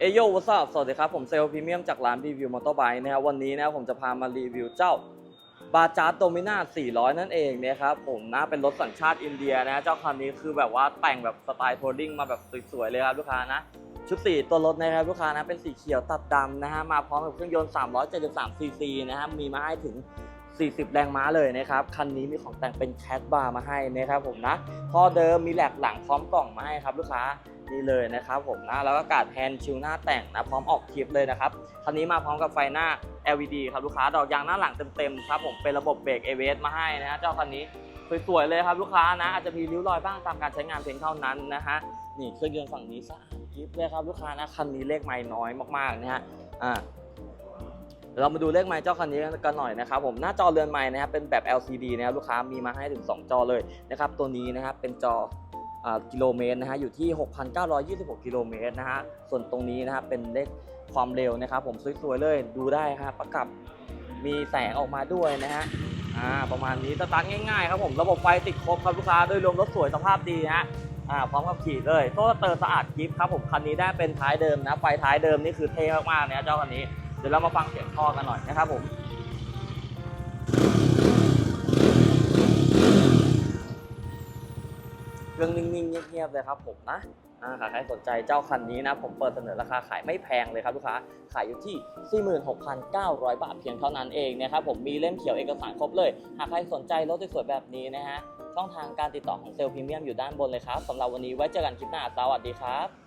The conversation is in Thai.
เอโยวัสดุสวัสดีครับ ผมเซลล์พรีเมียมจากร้านรีวิวมอเตอร์ไบค์นะครับวันนี้นะผมจะพามารีวิวเจ้าบาจาร์ดโดมิน่า400 นั่นเองนะครับผมนะเป็นรถสัญชาติอินเดียนะ เจ้าคันนี้คือแบบว่าแต่งแบบสไตล์โทดิ้งมาแบบสวยๆเลยครับลูกค้านะ ชุดสีตัวรถนะครับลูกค้านะเป็นสีเขียวตัดดำนะฮะมาพร้อมกับเครื่องยนต์ 373ซีซีนะครับมีมาให้ถึง 40 แรงม้าเลยนะครับ คันนี้มีของแต่งเป็นแคทบาร์มาให้นะครับผมนะท่อเดิมมีแหลกหลังพร้อมกล่องมาให้ครับลูกค้านี่เลยนะครับผมนะแล้วก็กาดแฮนด์ชิลหน้าแต่งนะพร้อมออกคลิปเลยนะครับคันนี้มาพร้อมกับไฟหน้า LED ครับลูกค้าดอกยางหน้าหลังเต็มๆครับผมเป็นระบบเบรก ABS มาให้นะฮะเจ้าคันนี้สวยๆเลยครับลูกค้านะอาจจะมีริ้วรอยบ้างตามการใช้งานเพียงเท่านั้นนะฮะนี่เครื่องยนต์ฝั่งนี้สะอาดคลิปเลยครับลูกค้านะคันนี้เลขไม่น้อยมากๆนะฮะอ่า เรามาดูเลขไมล์เจ้าคันนี้กันหน่อยนะครับผมหน้าจอเรือนไม้นะครับเป็นแบบ LCD นะครับลูกค้ามีมาให้ถึง 2 จอเลยนะครับตัวนี้นะครับเป็นจอกิโลเมตรนะฮะอยู่ที่ 6,926 กิโลเมตรนะฮะส่วนตรงนี้นะครับเป็นเลขความเร็วนะครับผมสวยๆเลยดูได้ครับประกับมีแสงออกมาด้วยนะฮะอ่าประมาณนี้สตาร์ทง่ายๆครับผมระบบไฟติดครบครับลูกค้าโดยรวมรถสวยสภาพดีฮะอ่าพร้อมกับขี่เลยโซ่เตอร์สะอาดกิฟต์ครับผมคันนี้ได้เป็นท้ายเดิมนะไฟท้ายเดิมนี่คือเท่มากๆนะเจ้าคันนี้ ดี๋ยวเรามาฟังเสียงท่อกันหน่อยนะครับผมเครื่องนิ่งๆเงียบๆเลยครับผมนะอ่าใครสนใจเจ้าคันนี้นะ ผมเปิดเสนอราคาขายไม่แพงเลยครับลูกค้า ขายอยู่ที่ 46,900 บาทเพียงเท่านั้นเองนะครับผมมีเล่มเขียวเอกสารครบเลย หากใครสนใจรถสวยๆแบบนี้นะฮะ ช่องทางการติดต่อของเซลล์พรีเมียมอยู่ด้านบนเลยครับสำหรับวันนี้ไว้เจอกันคลิปหน้า สวัสดีครับ